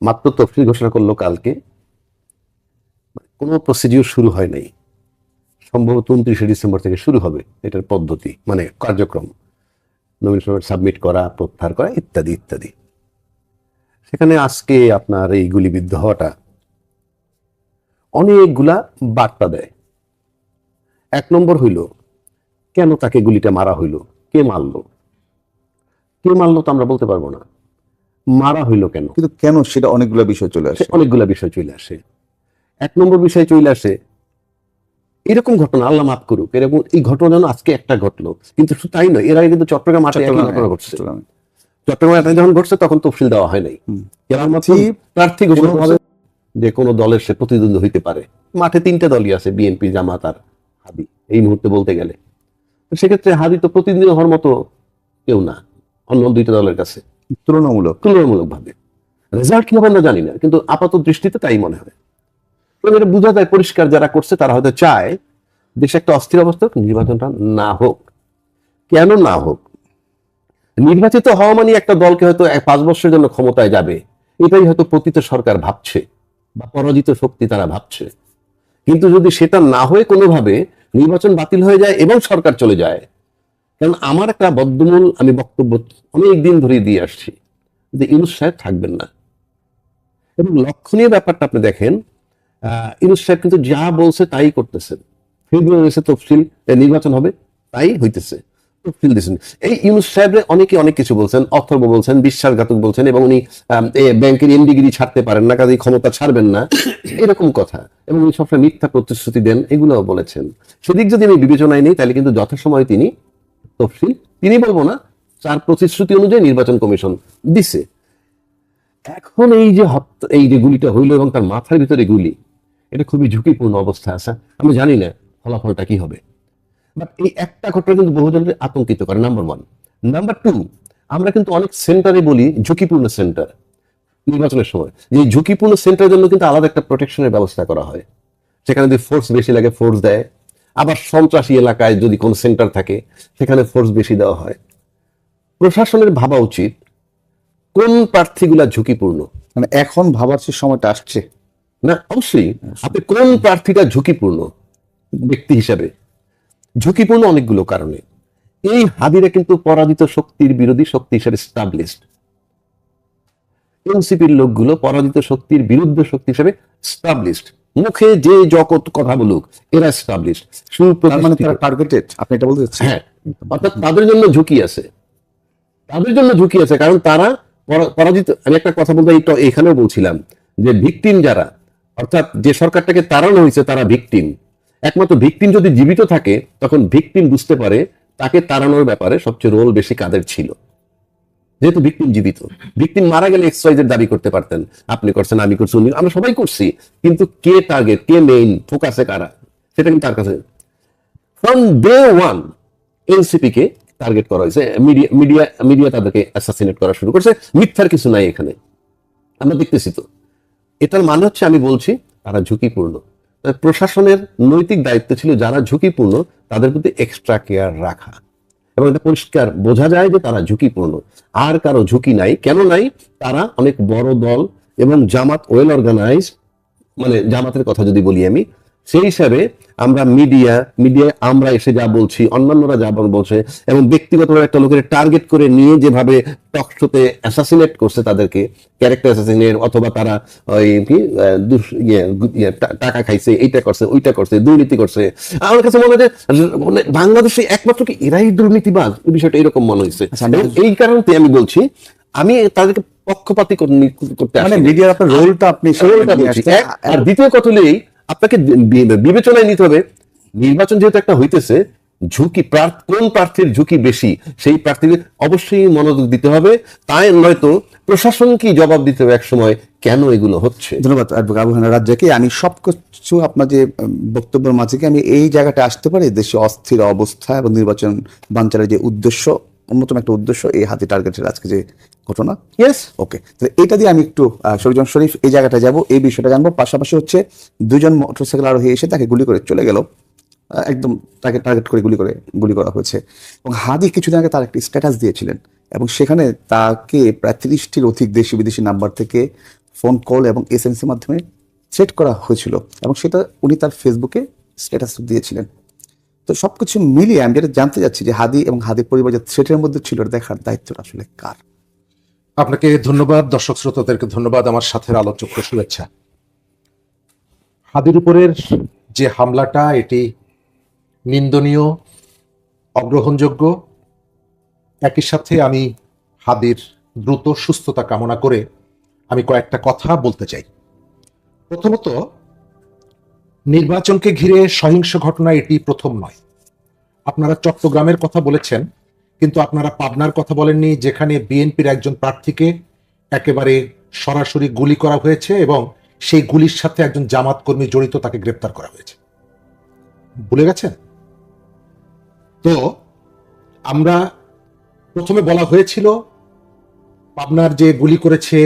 মাত্র তফসিল ঘোষণা করল কালকে। কোনো প্রসিডিউর শুরু হয় নাই। সম্ভবত উনত্রিশে ডিসেম্বর থেকে শুরু হবে এটার পদ্ধতি মানে কার্যক্রম। নমিনেশন সাবমিট করা, প্রত্যাহার করা, ইত্যাদি ইত্যাদি। সেখানে আজকে আপনার এই গুলিবিদ্ধ হওয়াটা অনেকগুলা বার্তা দেয়। এক নম্বর হইল, কেন তাকে গুলিটা মারা হইল? কে মারলো? কে মারলো তো আমরা বলতে পারব না। মারা হইল কেন? কিন্তু কেন সেটা অনেকগুলো বিষয় চলে আসে। অনেকগুলা বিষয় চলে আসে। এক নম্বর বিষয় চলে আসে এরকম ঘটনা আল্লাহ মাফ করুক এরকম এই ঘটনা যেন আজকে একটা ঘটলো কিন্তু শুধু তাই নয় এর আগে কিন্তু চট্টগ্রাম একই ঘটনা ঘটছে। চট্টগ্রাম। যখন ঘটছে তখন তফসিল দেওয়া হয় নাই। প্রার্থী ঘোষণা যে কোনো দলের সে প্রতিদ্বন্দ্বী হইতে পারে। মাঠে তিনটা দলই আছে বিএনপি জামাত আর হাদি। এই মুহূর্তে বলতে গেলে। সেক্ষেত্রে হাদি তো প্রতিদ্বন্দ্বী হওয়ার মতো কেউ না অন্য দুইটা দলের কাছে। তুলনামূলক তুলনামূলক ভাবে রেজাল্ট কি হবে আমরা জানি না, কিন্তু আপাত দৃষ্টিতে তাই মনে হয়। এটা বোঝা যায় পরিষ্কার যারা করছে, তারা হয়তো চায় দেশে একটা অস্থির অবস্থা নির্বাচনটা না হোক। কেন না হোক? নির্বাচিত হওয়া মানে একটা দলকে হয়তো পাঁচ বছরের জন্য ক্ষমতায় যাবে। এটাই হয়তো পতিত সরকার ভাবছে, বা পরাজিত শক্তি তারা ভাবছে। কিন্তু যদি সেটা না হয়ে কোনোভাবে নির্বাচন বাতিল হয়ে যায় এবং সরকার চলে যায় কারণ আমার একটা বদ্ধমূল আমি বক্তব্য অনেক দিন ধরে দিয়ে আসছি যে ইউনুস সাহেব থাকবেন না। এবং লক্ষণীয় ব্যাপারটা আপনি দেখেন ইউনুস সাহেব কিন্তু যা বলছে তাই করতেছেন ফেব্রুয়ারিতে তফসিল নির্বাচন হবে, তাই হইতেছে। তফসিল দিচ্ছেন এই ইউনুস সাহেবের অনেকে অনেক কিছু বলছেন, অথর্ব বলছেন, বিশ্বাসঘাতক বলছেন এবং উনি ব্যাংকের এমডিগিরি ছাড়তে পারেন না কাজে ক্ষমতা ছাড়বেন না। এরকম কথা। এবং উনি সবসময় মিথ্যা প্রতিশ্রুতি দেন, এগুলোও বলেছেন। সেদিক যদি আমি বিবেচনায় নেই, তাহলে কিন্তু যথাসময়ে তিনি তফসিল, তিনি বলব না, চার প্রতিশ্রুতি অনুযায়ী নির্বাচন কমিশন দিছে। এখন এই যে হত্যা, এই যে গুলিটা হইল এবং তার মাথার ভিতরে গুলি, এটা খুবই ঝুঁকিপূর্ণ অবস্থা আছে। আমি জানি না ফলাফলটা কি হবে। বাট এই একটা ঘটনা কিন্তু বহুজনকে আতঙ্কিত করে নাম্বার ওয়ান নাম্বার টু আমরা কিন্তু অনেক সেন্টারে বলি ঝুঁকিপূর্ণ সেন্টার নির্বাচনের সময়। যে ঝুঁকিপূর্ণ সেন্টারের জন্য কিন্তু আলাদা একটা প্রোটেকশনের ব্যবস্থা করা হয়। সেখানে যদি ফোর্স বেশি লাগে ফোর্স দেয়। আবার সন্ত্রাসী এলাকায় যদি কোনো সেন্টার থাকে সেখানে ফোর্স বেশি দেওয়া হয়। প্রশাসনের ভাবা উচিত কোন প্রার্থীগুলা ঝুঁকিপূর্ণ। মানে এখন ভাবার সে সময়টা আসছে। না অবশ্যই। আপনি কোন প্রার্থীটা ঝুঁকিপূর্ণ ব্যক্তি হিসাবে? ঝুঁকিপূর্ণ অনেকগুলো কারণে। এই হাদিরা কিন্তু পরাজিত শক্তির বিরোধী শক্তি হিসাবে স্টাবলিশড এনসিপির লোকগুলো পরাজিত শক্তির বিরুদ্ধে শক্তি হিসাবে স্টাবলিশড মুখে যে জগৎ কথা বলুক এরা স্টাবলিশড তার মানে তারা টার্গেটেড আপনি এটা বলতে হ্যাঁ অর্থাৎ তাদের জন্য ঝুঁকি আছে। তাদের জন্য ঝুঁকি আছে কারণ তারা পরাজিত আমি একটা কথা বলতে এখানেও বলছিলাম যে ভিকটিম যারা অর্থাৎ যে সরকারটাকে তাড়ানো হয়েছে তারা ভিকটিম। একমাত্র ভিকটিম যদি জীবিত থাকে তখন ভিকটিম বুঝতে পারে তাকে তাড়ানোর ব্যাপারে সবচেয়ে রোল বেশি কাদের ছিল। যেহেতু ভিকটিম জীবিত। ভিকটিম মারা গেলে এক্সাইজের দাবি করতে পারতেন। আপনি করছেন, আমি করছি, উনি আমরা সবাই করছি। কিন্তু কে টার্গেট কে মেইন ফোকাসে কারা? সেটা কিন্তু তার কাছে? ফ্রম ডে ওয়ান এনসিপি কে টার্গেট করা হয়েছে। মিডিয়া মিডিয়া মিডিয়া তাদেরকে অ্যাসাসিনেট করা শুরু করছে। মিথ্যার কিছু নাই এখানে। আমরা দেখতেছি তো। এটার মানে হচ্ছে, আমি বলছি, তারা ঝুঁকিপূর্ণ। প্রশাসনের নৈতিক দায়িত্ব ছিল, যারা ঝুঁকিপূর্ণ, তাদের প্রতি এক্সট্রা কেয়ার রাখা। এবং এটা পরিষ্কার বোঝা যায় যে তারা ঝুঁকিপূর্ণ। আর কারও ঝুঁকি নাই। কেন নাই? তারা অনেক বড় দল এবং জামাত ওয়েল অর্গানাইজ মানে জামাতের কথা যদি বলি আমি সেই হিসাবে আমরা মিডিয়া মিডিয়ায় আমরা এসে যা বলছি অন্যান্যরা যা বলছে এবং ব্যক্তিগতভাবে একটা লোকের টার্গেট করে নিয়ে যেভাবে টক শোতে অ্যাসাসিনেট করছে তাদেরকে ক্যারেক্টার অ্যাসাসিনেট অথবা তারা ওই কি ইয়ে, ইয়ে, টাকা খাইছে এইটা করছে ওইটা করছে দুর্নীতি করছে। আমার কাছে মনে হয় যে মানে বাংলাদেশে একমাত্র কি এরাই দুর্নীতিবাজ? এই বিষয়টা এরকম মনে হয়েছে। আচ্ছা, এই কারণে আমি বলছি আমি তাদেরকে পক্ষপাতি করতে মানে মিডিয়ার আপনার রোলটা আপনি আর দ্বিতীয় কথা আপনাকে বিবেচনায় নিতে হবে, নির্বাচন যেহেতু একটা হইতেছে, ঝুঁকি কোন প্রার্থীর ঝুঁকি বেশি? সেই প্রার্থীকে অবশ্যই মনোযোগ দিতে হবে, তাই নয়তো প্রশাসনকে জবাব দিতে হবে একসময়, কেন এগুলো হচ্ছে? ধন্যবাদ আবু হানা আমি সবকিছু আপনার যে বক্তব্যের মাঝে কি আমি এই জায়গাটা আসতে পারি? দেশে অস্থির অবস্থা এবং নির্বাচন বাঞ্চারের যে উদ্দেশ্য, অন্যতম একটা উদ্দেশ্য, এই হাতে টার্গেটের আজকে যে ঘটনা। ইয়েস ওকে তাহলে এটা দিয়ে আমি একটু আহ, শরীফ এই জায়গাটা যাব এই বিষয়টা জানব। পাশাপাশি হচ্ছে দুজন মোটরসাইকেল আরোহী এসে তাকে গুলি করে চলে গেল। একদম তাকে টার্গেট করে গুলি করে গুলি করা হয়েছে। এবং হাদি কিছুদিন আগে তার একটি স্ট্যাটাস দিয়েছিলেন। এবং সেখানে তাকে প্রায় তিরিশটির অধিক দেশি বিদেশি নাম্বার থেকে ফোন কল এবং এস এম মাধ্যমে সেট করা হয়েছিল। এবং সেটা উনি তার ফেসবুকে স্ট্যাটাস দিয়েছিলেন। তো সব কিছু মিলিয়ে আমি যেটা জানতে চাচ্ছি যে হাদি এবং হাদির পরিবার যে থ্রেটের মধ্যে ছিল দেখার দায়িত্বটা আসলে কার? আপনাকে ধন্যবাদ, দর্শক শ্রোতাদেরকে ধন্যবাদ, আমার সাথে আলোচক শুভেচ্ছা। হাদির উপরের যে হামলাটা, এটি নিন্দনীয়, অগ্রহণযোগ্য। একই সাথে আমি হাদির দ্রুত সুস্থতা কামনা করে আমি কয়েকটা কথা বলতে চাই। প্রথমত, নির্বাচনকে ঘিরে সহিংস ঘটনা এটি প্রথম নয়। আপনারা চট্টগ্রামের কথা বলেছেন কিন্তু আপনারা পাবনার কথা বলেননি, যেখানে বিএনপির একজন প্রার্থীকে একেবারে সরাসরি গুলি করা হয়েছে এবং সেই গুলির সাথে একজন জামাত কর্মী জড়িত তাকে গ্রেপ্তার করা হয়েছে। ভুলে গেছেন? তো আমরা প্রথমে বলা হয়েছিল, পাবনার যে গুলি করেছে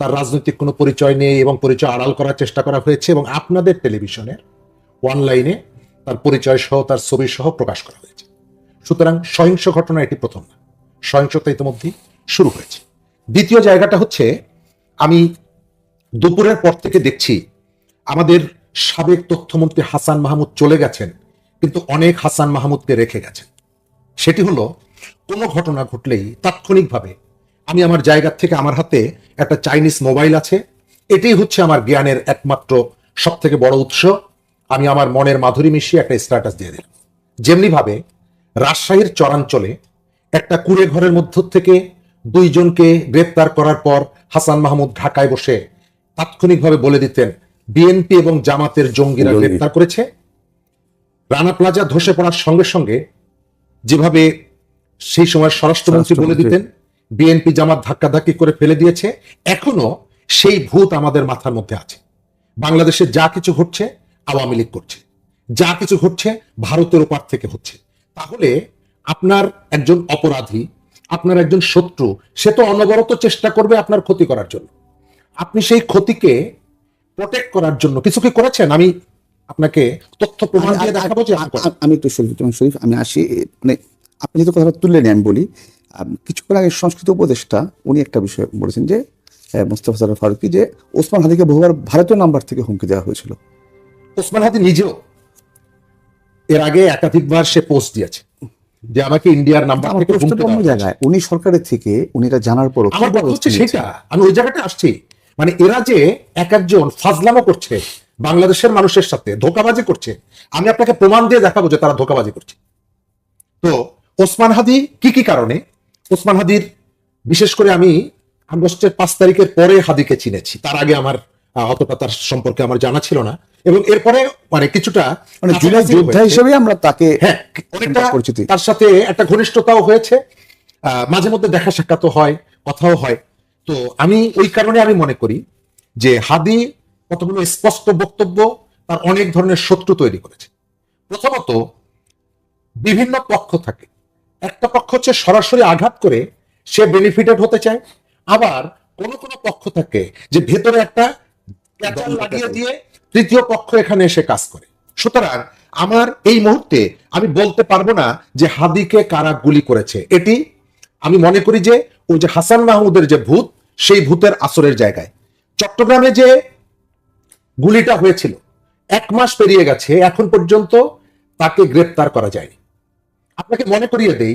তার রাজনৈতিক কোনো পরিচয় নেই এবং পরিচয় আড়াল করার চেষ্টা করা হয়েছে এবং আপনাদের টেলিভিশনের অনলাইনে তার পরিচয় সহ তার ছবি সহ প্রকাশ করা হয়েছে। সুতরাং সহিংস ঘটনা এটি প্রথম। না সহিংসতা ইতিমধ্যেই শুরু হয়েছে। দ্বিতীয় জায়গাটা হচ্ছে, আমি দুপুরের পর থেকে দেখছি, আমাদের সাবেক তথ্যমন্ত্রী হাসান মাহমুদ চলে গেছেন, কিন্তু অনেক হাসান মাহমুদকে রেখে গেছেন। সেটি হলো, কোনো ঘটনা ঘটলেই তাৎক্ষণিকভাবে আমি আমার জায়গার থেকে আমার হাতে একটা চাইনিজ মোবাইল আছে। এটাই হচ্ছে আমার জ্ঞানের একমাত্র সব থেকে বড় উৎস। আমি আমার মনের মাধুরী মিশিয়ে একটা স্ট্যাটাস দিয়ে দিলাম। যেমনি ভাবে রাজশাহীর চরাঞ্চলে একটা কুড়ে ঘরের মধ্য থেকে দুইজনকে গ্রেপ্তার করার পর হাসান মাহমুদ ঢাকায় বসে তাৎক্ষণিকভাবে বলে দিতেন বিএনপি এবং জামাতের জঙ্গিরা গ্রেপ্তার করেছে। রানা প্লাজা ধসে পড়ার সঙ্গে সঙ্গে যেভাবে সেই সময় স্বরাষ্ট্রমন্ত্রী বলে দিতেন বিএনপি জামাত ধাক্কাধাক্কি করে ফেলে দিয়েছে এখনও সেই ভূত আমাদের মাথার মধ্যে আছে। বাংলাদেশে যা কিছু ঘটছে আওয়ামী লীগ করছে। যা কিছু ঘটছে ভারতের ওপার থেকে হচ্ছে। তাহলে আপনার একজন অপরাধী আপনার একজন শত্রু সে তো অনবরত চেষ্টা করবে আপনার ক্ষতি করার জন্য। আপনি সেই ক্ষতিকে প্রোটেক্ট করার জন্য কিছু কি করেছেন? আমি আপনাকে তথ্য প্রমাণ দিয়ে দেখাবো যে আমি একটু শরীফ শরীফ আমি আসি। মানে আপনি যেহেতু কথাটা তুললেন আমি বলি কিছুক্ষণ আগে সংস্কৃত উপদেষ্টা উনি একটা বিষয় বলেছেন যে মোস্তফা সরোয়ার ফারুকি যে ওসমান হাদিকে বহুবার ভারতীয় নাম্বার থেকে হুমকি দেওয়া হয়েছিল। ওসমান হাদি নিজেও এর আগে একাধিকবার সে পোস্ট দিয়েছে যে আমাকে ইন্ডিয়ার নাম্বার থেকে অন্য জায়গায় উনি সরকারের থেকে উনি এটা জানার পর আমার কথা হচ্ছে? সেটা আমি ওই জায়গাটা আসছি। মানে এরা যে এক একজন ফাজলামো করছে বাংলাদেশের মানুষের সাথে ধোকাবাজি করছে আমি আপনাকে প্রমাণ দিয়ে দেখাবো যে তারা ধোকাবাজি করছে। তো ওসমান হাদি কি কি কারণে? ওসমান হাদির বিশেষ করে আমি আগস্টের পাঁচ তারিখের পরে হাদিকে চিনেছি তার আগে আমার অতটা তার সম্পর্কে আমার জানা ছিল না। এবং এরপরে মানে কিছুটা মানে জুলাই কাছাকাছি যোদ্ধা হিসেবে আমরা তাকে হ্যাঁ অনেকটা তার সাথে একটা ঘনিষ্ঠতাও হয়েছে। মাঝে মধ্যে দেখা সাক্ষাৎ হয় কথাও হয়। তো আমি ওই কারণে আমি মনে করি যে হাদি কতগুলো স্পষ্ট বক্তব্য তার অনেক ধরনের শত্রু তৈরি করেছে। প্রথমত বিভিন্ন পক্ষ থাকে। একটা পক্ষ হচ্ছে সরাসরি আঘাত করে সে বেনিফিটেড হতে চায়। আবার কোনো কোনো পক্ষ থাকে যে ভেতরে একটা লাগিয়ে দিয়ে তৃতীয় পক্ষ এখানে এসে কাজ করে। সুতরাং আমার এই মুহূর্তে আমি বলতে পারব না যে হাদিকে কারা গুলি করেছে। এটি আমি মনে করি যে ওই যে হাসান মাহমুদের যে ভূত সেই ভূতের আসরের জায়গায়। চট্টগ্রামে যে গুলিটা হয়েছিল এক মাস পেরিয়ে গেছে এখন পর্যন্ত তাকে গ্রেপ্তার করা যায়নি। আপনাকে মনে করিয়ে দেই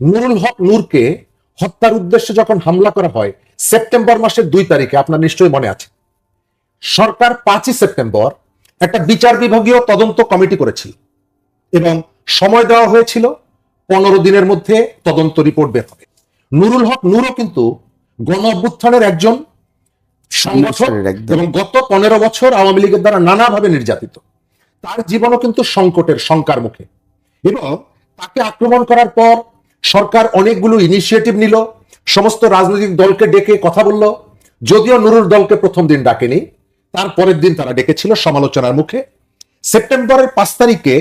নুরুল হক নূরকে হত্যার উদ্দেশ্যে যখন হামলা করা হয় সেপ্টেম্বর মাসের দুই তারিখে আপনার নিশ্চয়ই মনে আছে সরকার পাঁচই সেপ্টেম্বর একটা বিচার বিভাগীয় তদন্ত কমিটি করেছিল এবং সময় দেওয়া হয়েছিল পনেরো দিনের মধ্যে তদন্ত রিপোর্ট বের হবে। নুরুল হক নূরও কিন্তু গণ অভ্যুত্থানের একজন সংগঠক এবং গত পনেরো বছর আওয়ামী লীগের দ্বারা নানাভাবে নির্যাতিত। তার জীবনও কিন্তু সংকটের শঙ্কার মুখে এবং তাকে আক্রমণ করার পর সরকার অনেকগুলো ইনিশিয়েটিভ নিল সমস্ত রাজনৈতিক দলকে ডেকে কথা বলল যদিও নুরুল দলকে প্রথম দিন ডাকেনি। তার পরের দিন তারা ডেকেছিল সমালোচনার মুখে। সেপ্টেম্বরের পাঁচ তারিখে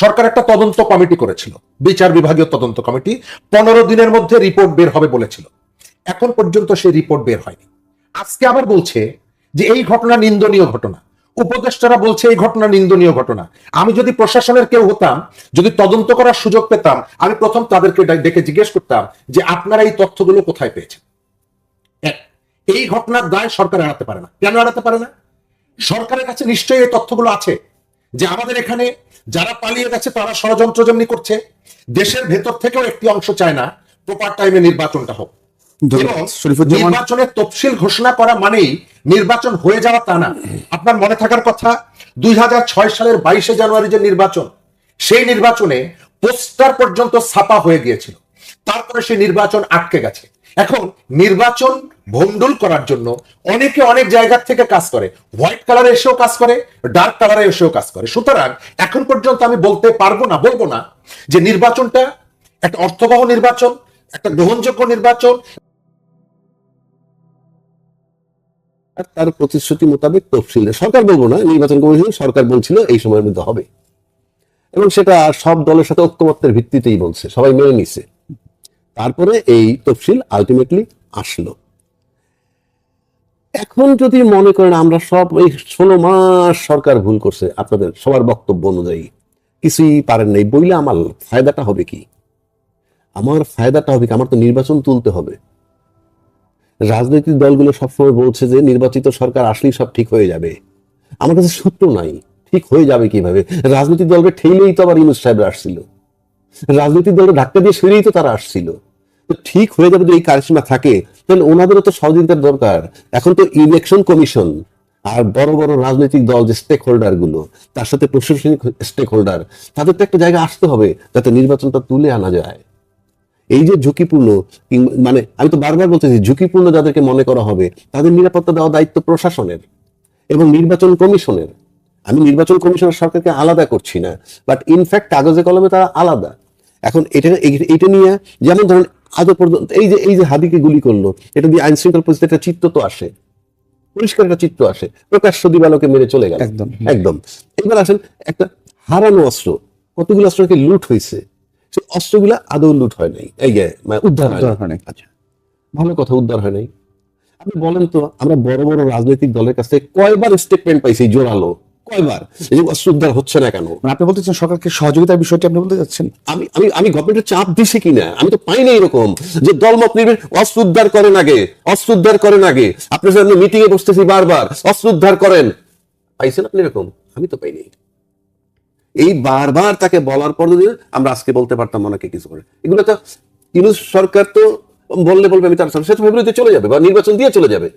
সরকার একটা তদন্ত কমিটি করেছিল। বিচার বিভাগীয় তদন্ত কমিটি পনেরো দিনের মধ্যে রিপোর্ট বের হবে বলেছিল। এখন পর্যন্ত সেই রিপোর্ট বের হয়নি। আজকে আবার বলছে যে এই ঘটনা নিন্দনীয় ঘটনা। উপদেষ্টারা বলছে এই ঘটনা নিন্দনীয় ঘটনা। আমি যদি প্রশাসনের কেউ হতাম, যদি তদন্ত করার সুযোগ পেতাম, আমি প্রথম তাদেরকে ডেকে জিজ্ঞেস করতাম যে আপনারা এই তথ্যগুলো কোথায় পেয়েছেন? এই ঘটনার দায় সরকার এড়াতে পারে না। কেন এড়াতে পারে না? সরকারের কাছে নিশ্চয়ই এই তথ্যগুলো আছে যে আমাদের এখানে যারা পালিয়ে গেছে তারা ষড়যন্ত্র যেমনি করছে দেশের ভেতর থেকেও একটি অংশ চায় না প্রপার টাইমে নির্বাচনটা হোক। নির্বাচনের তফসিল ঘোষণা করা মানেই নির্বাচন হয়ে যাওয়া তা না। আপনার মনে থাকার কথা দুই হাজার ছয় সালের বাইশে জানুয়ারি যে নির্বাচন সেই নির্বাচনে পোস্টার পর্যন্ত ছাপা হয়ে গিয়েছিল। তারপরে সেই নির্বাচন আটকে গেছে। এখন নির্বাচন ভন্ডুল করার জন্য অনেকে অনেক জায়গা থেকে কাজ করে। হোয়াইট কালারে এসেও কাজ করে ডার্ক কালারে এসেও কাজ করে। সুতরাং এখন পর্যন্ত আমি বলতে পারব না, বলব না যে নির্বাচনটা একটা অর্থবহ নির্বাচন, একটা গ্রহণযোগ্য নির্বাচন। তার প্রতিশ্রুতি মোতাবেক তফসিল সরকার বলব না, নির্বাচন কমিশন, সরকার বলছিল এই সময়ের মধ্যে হবে। এবং সেটা সব দলের সাথে ঐক্যমত্যের ভিত্তিতেই বলছে, সবাই মেনে নিছে। তারপরে এই তফসিল আলটিমেটলি আসলো। এখন যদি মনে করেন আমরা সব এই ষোলো মাস সরকার ভুল করছে, আপনাদের সবার বক্তব্য অনুযায়ী, কিছুই পারেন নাই। বইলে আমার ফায়দাটা হবে কি? আমার ফায়দাটা হবে কি? আমার তো নির্বাচন তুলতে হবে। রাজনৈতিক দলগুলো সবসময় বলছে যে, নির্বাচিত সরকার আসলেই সব ঠিক হয়ে যাবে। আমার কাছে সূত্র নাই, ঠিক হয়ে যাবে কীভাবে? রাজনৈতিক দলকে ঠেলেই তো আবার ইউনুস সাহেব আসছিল। রাজনৈতিক দলকে ধাক্কা দিয়ে সরিয়েই তো তারা আসছিল। তো ঠিক হয়ে যাবে যদি এই কারিশমা থাকে তাহলে ওনাদেরও তো সহযোগিতার দরকার। এখন তো ইলেকশন কমিশন আর বড় বড় রাজনৈতিক দল যে স্টেক হোল্ডারগুলো, তার সাথে প্রশাসনিক স্টেক হোল্ডার তাদের তো একটা জায়গা আসতে হবে যাতে নির্বাচনটা তুলে আনা যায়। এই যে ঝুঁকিপূর্ণ মানে আমি তো বারবার বলতেছি ঝুঁকিপূর্ণ যাদেরকে মনে করা হবে, তাদের নিরাপত্তা দেওয়া দায়িত্ব প্রশাসনের এবং নির্বাচন কমিশনের আমি নির্বাচন কমিশনের সরকারকে আলাদা করছি না বাট ইনফ্যাক্ট কাগজে কলমে তারা আলাদা। এখন এটা এটা নিয়ে যেমন ধরেন আজও পর্যন্ত এই যে এই যে হাদিকে গুলি করল এটা দিয়ে আইন শৃঙ্খলা পরিস্থিতি একটা চিত্র তো আসে। পরিষ্কার একটা চিত্র আসে। প্রকাশ্য দিবালোকে মেরে চলে গেল। একদম। একদম। এবার আসেন একটা হারানো অস্ত্র। কতগুলো অস্ত্রকে লুট হয়েছে? সেই অস্ত্রগুলা আদৌ লুট হয় নাই। এই যে, মানে উদ্ধার হয় উদ্ধার হয় নাই। আচ্ছা। ভালো কথা উদ্ধার হয় নাই। আপনি বলেন তো আমরা বড় বড় রাজনৈতিক দলের কাছে কয়বার স্টেটমেন্ট পাইছি জোরালো। কয়বার? এই অস্ত্র হচ্ছে না কেন? মানে আপনি সরকারকে সহযোগিতার বিষয়টি আপনি বলতে আমি আমি আমি গভর্নমেন্টের চাপ দিছি কিনা? আমি তো পাইনি এরকম যে দলমত নির্বিশেষে করেন আগে করেন আগে। আপনার সামনে মিটিং এ বসতেছি বারবার করেন। পাইছেন আপনি এরকম? আমি তো পাইনি। এই বারবার তাকে বলার পর যদি আমরা আজকে বলতে পারতাম অনেকে কিছু করে। এগুলো তো ইউনুস সরকার তো বললে বলবে আমি তার সাথে ফেব্রুয়ারিতে চলে যাবে বা নির্বাচন দিয়ে চলে যাবে।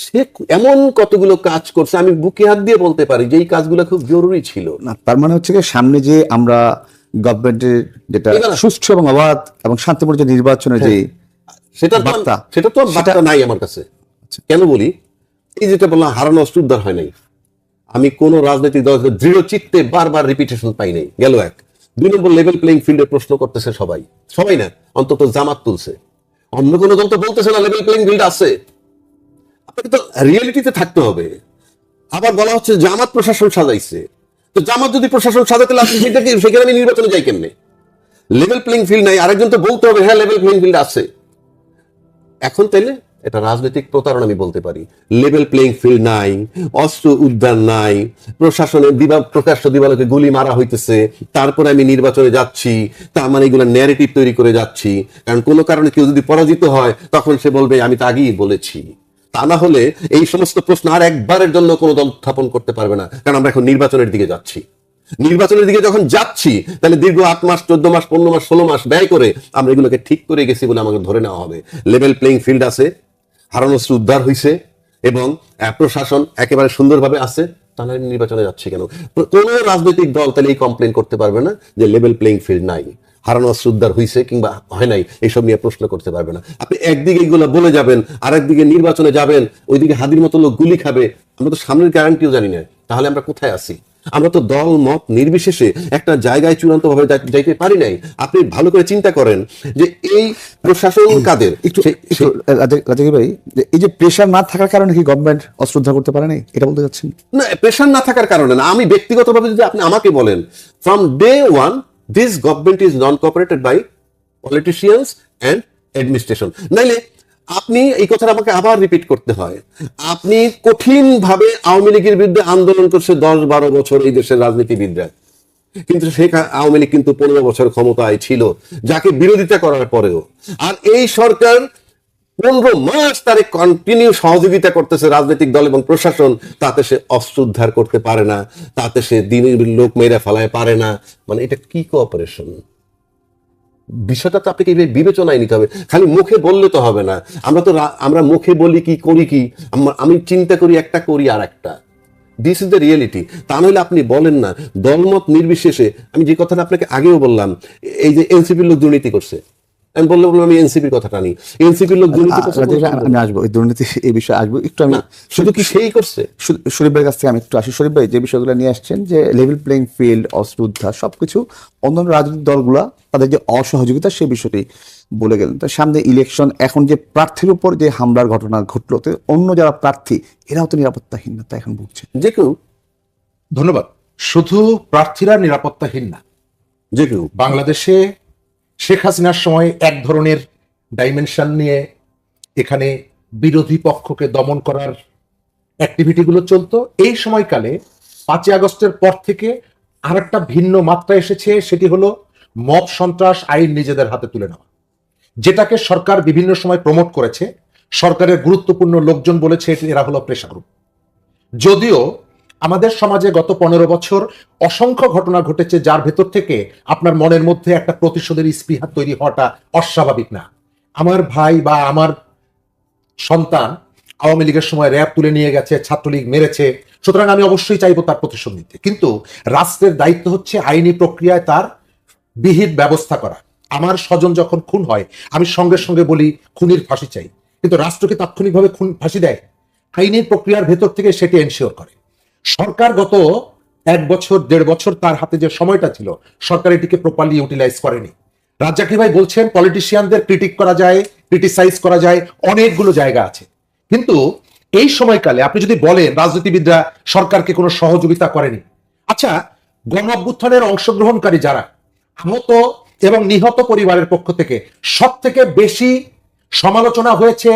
সে এমন কতগুলো কাজ করছে আমি বুকে হাত দিয়ে বলতে পারি যে এই কাজগুলো খুব জরুরি ছিল। না তার মানে হচ্ছে সামনে যে আমরা গভর্নমেন্টের যেটা। সুষ্ঠু এবং অবাধ এবং শান্তিপূর্ণ যে নির্বাচনের যে সেটা বার্তা। সেটা তো বার্তা নাই আমার কাছে। কেন বলি? এই যেটা বললাম হারানো অস্ত্র উদ্ধার হয় নাই। আমি কোন রাজনৈতিক দল দৃঢ় চিত্তে বারবার রিপিটেশন পাই নাই। গেল এক। দুই নম্বর লেভেল প্লেইং ফিল্ডে প্রশ্ন করতেছে সবাই। সবাই না অন্তত জামাত তুলছে। অন্য কোনো দল তো বলতেছে না লেভেল প্লেইং ফিল্ড আছে। আপনাকে তো রিয়েলিটিতে থাকতে হবে। আবার বলা হচ্ছে জামাত প্রশাসন সাজাইছে। তো জামাত যদি প্রশাসন সাজাতে লাগে সেটা কি সেখানে আমি নির্বাচনে যাই কেমনে? লেভেল প্লেইং ফিল্ড নাই, আরেকজন তো বলতে হবে হ্যাঁ লেভেল প্লেইং ফিল্ড আছে। এখন তাইলে এটা রাজনৈতিক প্রতারণা আমি বলতে পারি। লেভেল প্লেইং ফিল্ড নাই, অস্ত্র উদ্যান নাই, প্রশাসনের দিবা প্রকাশ্য দিবালোকে গুলি মারা হইতেছে, তারপরে আমি নির্বাচনে যাচ্ছি তার মানে এগুলো ন্যারেটিভ তৈরি করে যাচ্ছি। কারণ কোনো কারণে কেউ যদি পরাজিত হয়, তখন সে বলবে, আমি তো আগেই বলেছি। তা না হলে এই সমস্ত প্রশ্ন আর একবারের জন্য কোনো দল উত্থাপন করতে পারবে না। কারণ আমরা এখন নির্বাচনের দিকে যাচ্ছি। নির্বাচনের দিকে যখন যাচ্ছি, তাহলে দীর্ঘ আট মাস, চোদ্দ মাস, পনেরো মাস, ষোলো মাস ব্যয় করে আমরা এগুলোকে ঠিক করে গেছি বলে আমাকে ধরে নেওয়া হবে। লেভেল প্লেইং ফিল্ড আছে, হারানো উদ্ধার হয়েছে এবং প্রশাসন একেবারে সুন্দরভাবে আছে, তাহলে নির্বাচনে যাচ্ছে কেন? কোনো রাজনৈতিক দল তাহলে এই কমপ্লেন করতে পারবে না যে লেভেল প্লেইং ফিল্ড নাই। হারানো অস্ত্র উদ্ধার হয়েছে কিংবা হয় নাই এইসব নিয়ে প্রশ্ন করতে পারবে না। আপনি একদিকে এইগুলো বলে যাবেন আর একদিকে নির্বাচনে যাবেন ওইদিকে হাদির মতো লোক গুলি খাবে আমরা তো সামনের গ্যারান্টিও জানি না তাহলে আমরা কোথায় আছি? আমরা তো দল মত নির্বিশেষে একটা জায়গায় চূড়ান্ত ভাবে যাইতে পারি নাই। আপনি ভালো করে চিন্তা করেন যে এই প্রশাসন কাদের? একটু ভাই এই যে প্রেশার না থাকার কারণে কি গভর্নমেন্ট অশ্রদ্ধা করতে পারে নাই? এটা বলতে চাচ্ছেন না প্রেশার না থাকার কারণে না। আমি ব্যক্তিগতভাবে যদি আপনি আমাকে বলেন from day one this government is non cooperated by politicians and administration নাইলে আপনি এই কথাটা আমাকে আবার রিপিট করতে হয়। আপনি কঠিন ভাবে আওয়ামী লীগের বিরুদ্ধে আন্দোলন করছে দশ বারো বছর এই দেশের রাজনীতিবিদরা। কিন্তু শেখ আওয়ামী লীগ কিন্তু পনেরো বছর ক্ষমতায় ছিল, যাকে বিরোধিতা করার পরেও। আর এই সরকার পনেরো মাস তারে কন্টিনিউ সহযোগিতা করতেছে রাজনৈতিক দল এবং প্রশাসন, তাতে সে অস্ত্র উদ্ধার করতে পারে না, তাতে সে দিনের লোক মেরে ফেলায় পারে না। মানে এটা কি কোঅপারেশন বিষয়টা তো আপনাকে বিবেচনায় নিতে হবে। খালি মুখে বললে তো হবে না। আমরা তো আমরা মুখে বলি কি, করি কি? আমি চিন্তা করি একটা করি আর একটা। দিস ইজ দ্য রিয়েলিটি তা নইলে আপনি বলেন না, দলমত নির্বিশেষে, আমি যে কথাটা আপনাকে আগেও বললাম এই যে এনসিপির লোক দুর্নীতি করছে। আমি বললে বললাম আমি এনসিপির কথাটা নিই এনসিপির লোক দুর্নীতি আমি আসব এই দুর্নীতি এই বিষয়ে আসব একটু আমি শুধু কি সেই করছে শরীফ ভাইয়ের কাছ থেকে আমি একটু আসি শরীফ ভাই যে বিষয়গুলো নিয়ে আসছেন যে লেভেল প্লেইং ফিল্ড অস্ত্র উদ্ধার সবকিছু অন্যান্য রাজনৈতিক দলগুলা তাদের যে অসহযোগিতা সেই বিষয়টি বলে গেলেন তো সামনে ইলেকশন এখন যে প্রার্থীর উপর যে হামলার ঘটনা ঘটলো তো অন্য যারা প্রার্থী এরাও তো নিরাপত্তাহীনতা এখন ভুগছে যে কেউ ধন্যবাদ শুধু প্রার্থীরা নিরাপত্তাহীন না যে কেউ বাংলাদেশে শেখ হাসিনার সময় এক ধরনের ডাইমেনশন নিয়ে এখানে বিরোধী পক্ষকে দমন করার অ্যাক্টিভিটিগুলো চলতো। এই সময়কালে পাঁচই আগস্টের পর থেকে আর একটা ভিন্ন মাত্রা এসেছে, সেটি হলো মব সন্ত্রাস আইন নিজেদের হাতে তুলে নেওয়া। যেটাকে সরকার বিভিন্ন সময় প্রমোট করেছে। সরকারের গুরুত্বপূর্ণ লোকজন বলেছে এরা হলো প্রেশার গ্রুপ যদিও আমাদের সমাজে গত পনেরো বছর অসংখ্য ঘটনা ঘটেছে যার ভেতর থেকে আপনার মনের মধ্যে একটা প্রতিশোধের স্পৃহা তৈরি হওয়াটা অস্বাভাবিক না। আমার ভাই বা আমার সন্তান আওয়ামী লীগের সময় র্যাব তুলে নিয়ে গেছে, ছাত্রলীগ মেরেছে, সুতরাং আমি অবশ্যই চাইব তার প্রতিশোধ নিতে। কিন্তু রাষ্ট্রের দায়িত্ব হচ্ছে আইনি প্রক্রিয়ায় তার বিহিত ব্যবস্থা করা। আমার স্বজন যখন খুন হয়, আমি সঙ্গে সঙ্গে বলি, খুনির ফাঁসি চাই। কিন্তু রাষ্ট্রকে তাৎক্ষণিকভাবে খুন ফাঁসি দেয়? আইনি প্রক্রিয়ার ভেতর থেকে সেটি এনশিওর করে। সরকার গত এক বছর, দেড় বছর তার হাতে যে সময়টা ছিল, সরকার এটিকে প্রপারলি ইউটিলাইজ করেনি। রাজ্জাকি ভাই বলছেন পলিটিশিয়ানদের ক্রিটিক করা যায় ক্রিটিসাইজ করা যায়, অনেকগুলো জায়গা আছে। কিন্তু এই সময়কালে আপনি যদি বলেন, রাজনীতিবিদরা সরকারকে কোনো সহযোগিতা করেনি। আচ্ছা গণ অভ্যুত্থানের অংশগ্রহণকারী যারা, আহত এবং নিহত পরিবারের পক্ষ থেকে সব থেকে বেশি সমালোচনা হয়েছে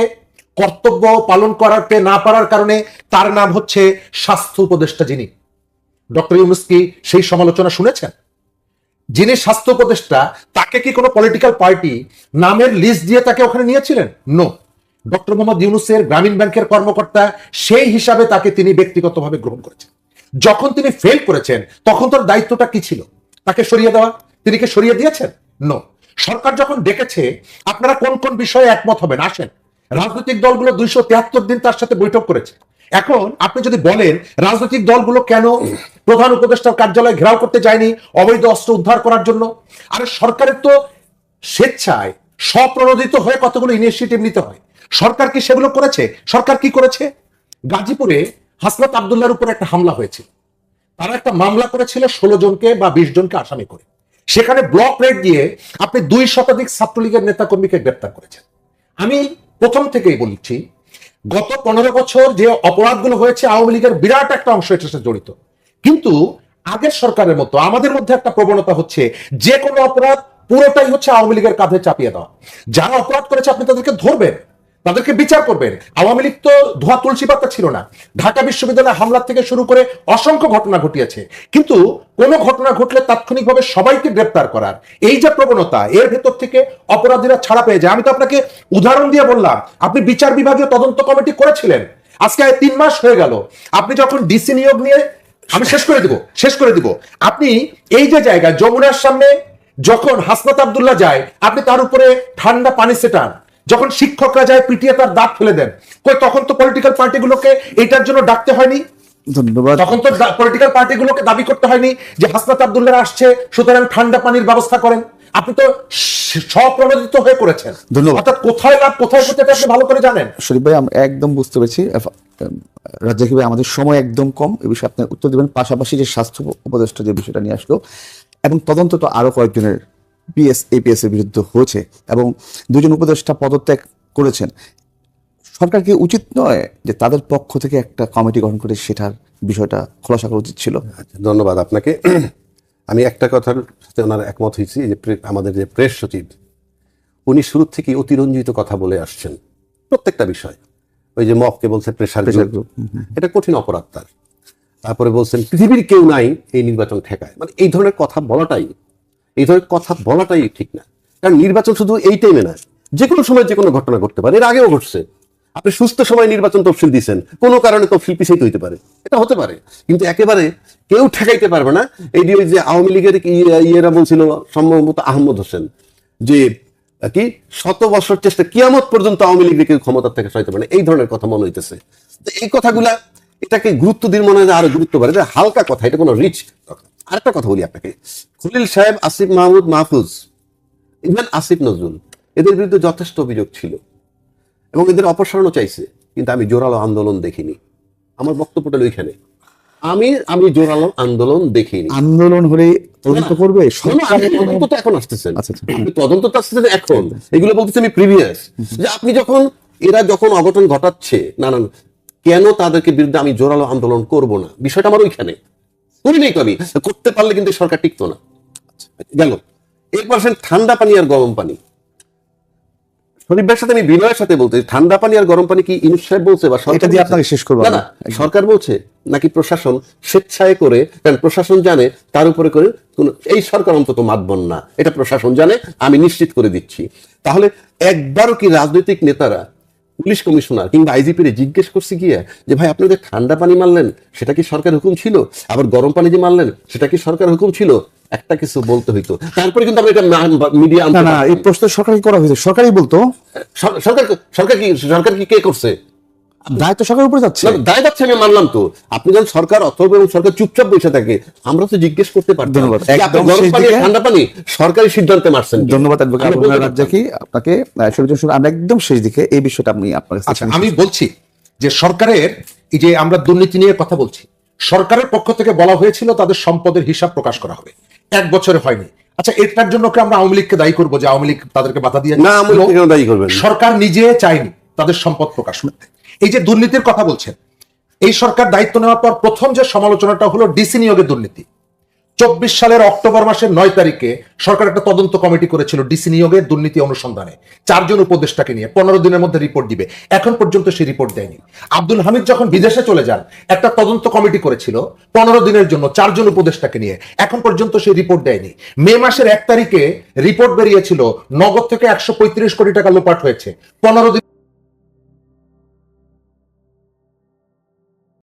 কর্তব্য পালন করাতে না পারার কারণে তার নাম হচ্ছে স্বাস্থ্য উপদেষ্টা যিনি। ডক্টর ইউনুস কি সেই সমালোচনা শুনেছেন? যিনি স্বাস্থ্য উপদেষ্টা, তাকে কি কোনো পলিটিক্যাল পার্টি নামের লিস্ট দিয়ে তাকে ওখানে নিয়েছিলেন? নো ডক্টর মোহাম্মদ ইউনুসের গ্রামীণ ব্যাংকের কর্মকর্তা সেই হিসাবে তাকে তিনি ব্যক্তিগতভাবে গ্রহণ করেছেন। যখন তিনি ফেল করেছেন, তখন তার দায়িত্বটা কি ছিল? তাকে সরিয়ে দেওয়া? তিনি কি সরিয়ে দিয়েছেন? নো সরকার যখন ডেকেছে, আপনারা কোন কোন বিষয়ে একমত হবেন? আসেন। রাজনৈতিক দলগুলো দুইশো তিয়াত্তর দিন তার সাথে বৈঠক করেছে। এখন আপনি যদি বলেন, রাজনৈতিক দলগুলো কেন প্রধান উপদেষ্টার কার্যালয় ঘেরাও করতে যায়নি অবৈধ অস্ত্র উদ্ধার করার জন্য? আরে সরকারের তো স্বেচ্ছায় স্বপ্রণোদিত হয়ে কতগুলো ইনিশিয়েটিভ নিতে হয়। সরকার কি সেগুলো করেছে? সরকার কি করেছে? গাজীপুরে হাসনাত আবদুল্লার উপর একটা হামলা হয়েছিল। তারা একটা মামলা করেছিল ষোলো জনকে বা বিশ জনকে আসামি করে। সেখানে ব্লক রেড দিয়ে আপনি দুই শতাধিক ছাত্রলীগের নেতাকর্মীকে গ্রেপ্তার করেছেন। আমি প্রথম থেকেই বলছি, গত পনেরো বছর যে অপরাধগুলো হয়েছে, আওয়ামী লীগের বিরাট একটা অংশ এটার সাথে জড়িত। কিন্তু আগের সরকারের মতো আমাদের মধ্যে একটা প্রবণতা হচ্ছে, যে কোনো অপরাধ পুরোটাই হচ্ছে আওয়ামী লীগের কাঁধে চাপিয়ে দেওয়া। যারা অপরাধ করেছে, আপনি তাদেরকে ধরবেন। তাদেরকে বিচার করবেন। আওয়ামী লীগ তো ধোয়া তুলসী পাতা ছিল না। ঢাকা বিশ্ববিদ্যালয়ে হামলা থেকে শুরু করে অসংখ্য ঘটনা ঘটিয়েছে। কিন্তু কোনো ঘটনা ঘটলে তাৎক্ষণিকভাবে সবাইকে গ্রেপ্তার করার। এই যে প্রবণতা, এর ভেতর থেকে অপরাধীরা ছাড়া পেয়ে যায়। আমি তো আপনাকে উদাহরণ দিয়ে বললাম, আপনি বিচার বিভাগীয় তদন্ত কমিটি করেছিলেন। আজকে তিন মাস হয়ে গেল। আপনি যখন ডিসি নিয়োগ নিয়ে, আমি শেষ করে দিব, শেষ করে দিব। আপনি এই যে জায়গা যমুনার সামনে যখন হাসনাত আবদুল্লাহ যায়, আপনি তার উপরে ঠান্ডা পানি সেটান যখন শিক্ষকরা যায় পিটিয়ে তার দাঁত ফেলে দেন। কই তখন তো পলিটিক্যাল পার্টিগুলোকে এটার জন্য ডাকতে হয়নি। ধন্যবাদ। তখন তো পলিটিক্যাল পার্টিগুলোকে দাবি করতে হয়নি যে হাসনাত আবদুল্লাহ আসছে সুতরাং ঠান্ডা পানির ব্যবস্থা করেন। আপনি তো স্বপ্রণোদিত হয়ে করেছেন। ধন্যবাদ। অর্থাৎ কোথায় লাভ কোথায় ক্ষতি আপনি ভালো করে জানেন। শরীফ ভাই আমরা একদম বুঝতে পেরেছি। রাজ্জাকি ভাই আমাদের সময় একদম কম। এ বিষয়ে আপনি উত্তর দেবেন। পাশাপাশি যে স্বাস্থ্য উপদেষ্টা যে বিষয়টা নিয়ে আসলো এবং তদন্ত তো আরও কয়েকজনের পিএস এপিএস এর বিরুদ্ধে হয়েছে এবং দুজন উপদেষ্টা পদত্যাগ করেছেন। সরকার কি উচিত নয় যে তাদের পক্ষ থেকে একটা কমিটি গঠন করে সেটার বিষয়টা খোলাসা করা উচিত ছিল? আচ্ছা, ধন্যবাদ আপনাকে। আমি একটা কথার সাথে ওনার একমত হয়েছি যে আমাদের যে প্রেস সচিব উনি শুরু থেকে অতিরঞ্জিত কথা বলে আসছেন। প্রত্যেকটা বিষয়। ওই যে মফকে বলছে প্রেশার গ্রুপ। এটা কঠিন অপরাধ তার। তারপরে বলছেন পৃথিবীর কেউ নাই এই নির্বাচন ঠেকায়। মানে এই ধরনের কথা বলাটাই এই ধরনের কথা বলাটাই ঠিক না। কারণ নির্বাচন শুধু এই টাইমে না যে কোনো সময় যে কোনো ঘটনা ঘটতে পারে, এর আগেও ঘটছে। আপনি সুস্থ সময় নির্বাচন তফসিল দিয়েছেন, কোনো কারণে তফসিল পিছিয়ে হইতে পারে। এটা হতে পারে, কিন্তু একেবারে কেউ ঠেকাইতে পারবে না। এই যে আওয়ামী লীগের ইয়েরা বলছিল সম্ভবত আহমদ হোসেন, যে কি, শত বছর চেষ্টা, কিয়ামত পর্যন্ত আওয়ামী লীগকে কেউ ক্ষমতা থেকে সরাইতে পারে এই ধরনের কথা মনে হইতেছে। এই কথাগুলা এটাকে গুরুত্ব দিন মনে হয় আরও গুরুত্ব বাড়ে। হালকা কথা, এটা কোনো রিচ আরেকটা কথা বলি আপনাকে। খলিল সাহেব আসিফ মাহমুদ মাহফুজ ইভেন আসিফ নজরুল এদের বিরুদ্ধে যথেষ্ট অভিযোগ ছিল এবং এদের অপসারণও চাইছে কিন্তু আমি জোরালো আন্দোলন দেখিনি। আমার বক্তব্যটা ওইখানে আমি আমি জোরালো আন্দোলন দেখিনি। আন্দোলন হলে তদন্ত করবে? সরকার আপনি তদন্ত তো এখন আসতেছেন আচ্ছা, আচ্ছা। তদন্ত তো আসতেছেন এখন। এগুলো বলতেছি আমি প্রিভিয়াস যে আপনি যখন এরা যখন অঘটন ঘটাচ্ছে না না, কেন তাদেরকে বিরুদ্ধে আমি জোরালো আন্দোলন করব না? বিষয়টা আমার ওইখানে। করি নাই তো আমি। করতে পারলে কিন্তু সরকার টিকতো না। গেল। এরপর আসেন ঠান্ডা পানি আর গরম পানি। সাথে আমি বিনয়ের সাথে বলতে ঠান্ডা পানি আর গরম পানি কি সাহেব বলছে বা সরকার এটা দিয়ে আপনাকে শেষ করব না না সরকার বলছে নাকি প্রশাসন স্বেচ্ছায় করে কারণ প্রশাসন জানে তার উপরে করে কোন এই সরকার অন্তত মাতবন না। এটা প্রশাসন জানে আমি নিশ্চিত করে দিচ্ছি। তাহলে একবারও কি রাজনৈতিক নেতারা পুলিশ কমিশনার কিংবা আইজিপি রে জিজ্ঞেস করছে গিয়ে যে ভাই আপনাদের ঠান্ডা পানি মারলেন সেটা কি সরকার হুকুম ছিল? আবার গরম পানি যে মারলেন সেটা কি সরকার হুকুম ছিল? একটা কিছু বলতে হইতো। তারপরে কিন্তু আমরা এটা মিডিয়া না না এই প্রশ্ন সরকারই করা হয়েছে। সরকারই বলতো। সরকার সরকার কি সরকার কি কে করছে? দায়িত্ব সরকারের উপরে যাচ্ছে। দায় যাচ্ছে আমি মানলাম তো। আপনি যখন সরকার অথবা এবং সরকার চুপচাপ বসে থাকে আমরা তো জিজ্ঞেস করতে পারতাম। ধন্যবাদ। ঠান্ডা পানি সরকারি সিদ্ধান্তে মারছেন ধন্যবাদ রাজ্জাকি আপনাকে আমরা একদম শেষ দিকে এই বিষয়টা আপনি আপনার কাছে আচ্ছা আমি বলছি যে সরকারের এই যে আমরা দুর্নীতি নিয়ে কথা বলছি সরকারের পক্ষ থেকে বলা হয়েছিল তাদের সম্পদের হিসাব প্রকাশ করা হবে। এক বছরে হয়নি। আচ্ছা এটার জন্য কি আমরা আওয়ামী লীগকে দায়ী করব যে আওয়ামী লীগ তাদেরকে বাধা দিয়ে না দায়ী সরকার নিজে চায়নি তাদের সম্পদ প্রকাশ করতে। এই যে দুর্নীতির কথা বলছেন, এই সরকার দায়িত্ব নেওয়ার পর প্রথম যে সমালোচনাটা হলো ডিসি নিয়োগের দুর্নীতি। চব্বিশ সালের অক্টোবর মাসের নয় তারিখে সরকার একটা তদন্ত কমিটি করেছিল ডিসি নিয়োগের দুর্নীতি অনুসন্ধানে। চারজন উপদেষ্টাকে নিয়ে পনেরো দিনের মধ্যে রিপোর্ট দিবে। এখন পর্যন্ত সেই রিপোর্ট দেয়নি। আব্দুল হামিদ যখন বিদেশে চলে যান, একটা তদন্ত কমিটি করেছিল পনেরো দিনের জন্য চারজন উপদেষ্টাকে নিয়ে। এখন পর্যন্ত সেই রিপোর্ট দেয়নি। মে মাসের এক তারিখে রিপোর্ট বেরিয়েছিল, নগদ থেকে একশো পঁয়ত্রিশ কোটি টাকা লোপাট হয়েছে। পনেরো